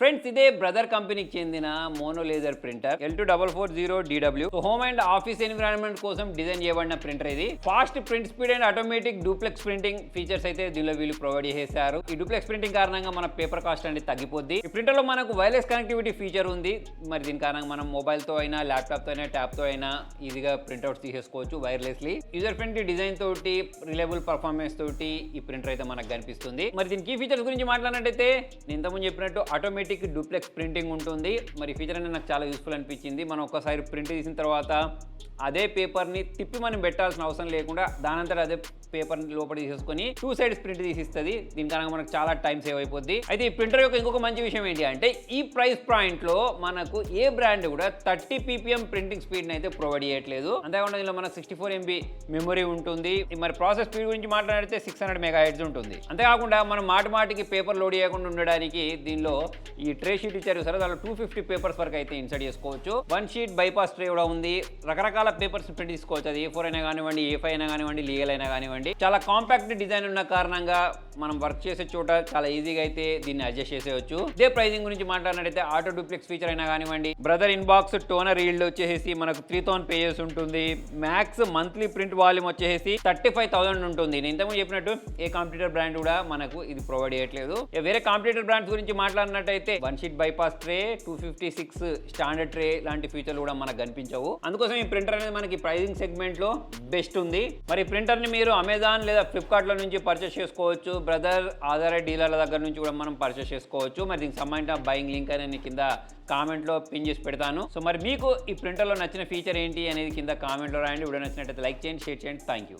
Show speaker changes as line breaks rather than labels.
Friends ఇదే Brother కంపెనీకి చెందిన mono laser printer L two double four zero DW home and office environment కోసం design చేయబడిన printer ఇది. Fast print speed and automatic duplex printing features అయితే దీనిలో వీళ్ళు ప్రొవైడ్ చేశారు. ఈ డూప్లెక్స్ ప్రింటింగ్ కారణంగా మన పేపర్ కాస్ట్ అనేది తగ్గిపోద్ది. ఈ ప్రింటర్లో మనకు వైర్లెస్ కనెక్టివిటీ ఫీచర్ ఉంది. మరి దీని కారణంగా మనం మొబైల్తో అయినా ల్యాప్టాప్తో అయినా ట్యాబ్తో అయినా ఈజీగా ప్రింట్అవుట్స్ తీసేసుకోవచ్చు వైర్లెస్లీ. యూజర్ ఫ్రెండ్లీ డిజైన్ తోటి రిలయబుల్ పర్ఫార్మెన్స్ తోటి ఈ ప్రింటర్ అయితే మనకు కనిపిస్తుంది. మరి దీని కీ ఫీచర్స్ గురించి మాట్లాడినట్టయితే నేను ఇంతకుముందు చెప్పినట్టు ఆటోమేటిక్ డూప్లెక్స్ ప్రింటింగ్ ఉంటుంది. మరి ఫీచర్ అనేది నాకు చాలా యూస్ఫుల్ అనిపించింది. మనం ఒక్కసారి ప్రింట్ తీసిన తర్వాత అదే పేపర్ని తిప్పి మనం పెట్టాల్సిన అవసరం లేకుండా దానంతట అదే పేపర్ లోపల తీసేసుకొని టూ సైడ్స్ ప్రింట్ తీసిస్తుంది. దీని కారణంగా మనకు చాలా టైం సేవ్ అయిపోద్ది. అయితే ఈ ప్రింటర్ యొక్క ఇంకొక మంచి విషయం ఏంటి అంటే ఈ ప్రైస్ పాయింట్లో మనకు ఏ బ్రాండ్ కూడా థర్టీ పీపీఎం ప్రింటింగ్ స్పీడ్ని అయితే ప్రొవైడ్ చేయట్లేదు. అంతేకాకుండా ఇందులో మనకు సిక్స్టీ ఫోర్ ఎంబీ మెమొరీ ఉంటుంది. మరి ప్రాసెస్ స్పీడ్ గురించి మాట్లాడితే సిక్స్ హండ్రెడ్ మెగా హెడ్స్ ఉంటుంది. అంతేకాకుండా మనం మాటి మాటికి పేపర్ లోడ్ చేయకుండా ఉండడానికి దీనిలో ఈ ట్రే షీట్ ఇచ్చారు సరే. దాంట్లో టూ ఫిఫ్టీ పేపర్స్ వరకు అయితే ఇన్సర్ట్ చేసుకోవచ్చు. వన్ షీట్ బైపాస్ ట్రే కూడా ఉంది. రకరకాల పేపర్స్ ప్రింట్ తీసుకోవచ్చు. అది ఏ ఫోర్ అయినా కానివ్వండి ఏ ఫైవ్ అయినా కానివ్వండి లీగల్ అయినా కానివ్వండి. చాలా కాంపాక్ట్ డిజైన్ ఉన్న కారణంగా మనం వర్క్ చేసే చోట చాలా ఈజీగా అయితే దీన్ని అడ్జస్ట్ చేసేయచ్చు. ఇదే ప్రైజింగ్ గురించి మాట్లాడినట్టయితే ఆటో డూప్లెక్స్ ఫీచర్ అయినా కానివ్వండి బ్రదర్ ఇన్బాక్స్ టోనర్ ఈల్డ్ వచ్చేసి మనకు త్రీ థౌసండ్ పేజెస్ ఉంటుంది. మ్యాక్స్ మంత్లీ ప్రింట్ వాల్యూమ్ వచ్చేసి థర్టీ ఫైవ్ థౌసండ్ ఉంటుంది. నేను ఇంతకుముందు చెప్పినట్టు ఏ కాంప్యూటర్ బ్రాండ్ కూడా మనకు ఇది ప్రొవైడ్ చేయట్లేదు. వేరే కాంప్యూటర్ బ్రాండ్స్ గురించి మాట్లాడినట్టయితే one sheet bypass tray two fifty six standard tray లాంటి ఫీచర్లు కూడా మనకు కనిపించవు. అందుకోసం ఈ ప్రింటర్ అనేది మనకి ప్రైజింగ్ సెగ్మెంట్లో బెస్ట్ ఉంది. మరి ప్రింటర్ని మీరు అమెజాన్ లేదా ఫ్లిప్కార్ట్లో నుంచి పర్చేస్ చేసుకోవచ్చు బ్రదర్ ఆధార్ డీలర్ల దగ్గర నుంచి కూడా మనం పర్చేస్ చేసుకోవచ్చు. మరి దీనికి సంబంధించిన బయింగ్ లింక్ అనేది నేను కింద కామెంట్లో పిన్ చేసి పెడతాను. సో మరి మీకు ఈ ప్రింటర్లో నచ్చిన ఫీచర్ ఏంటి అనేది కింద కామెంట్లో రాయండి. వీడియో నచ్చినట్టయితే లైక్ చేయండి షేర్ చేయండి. Thank you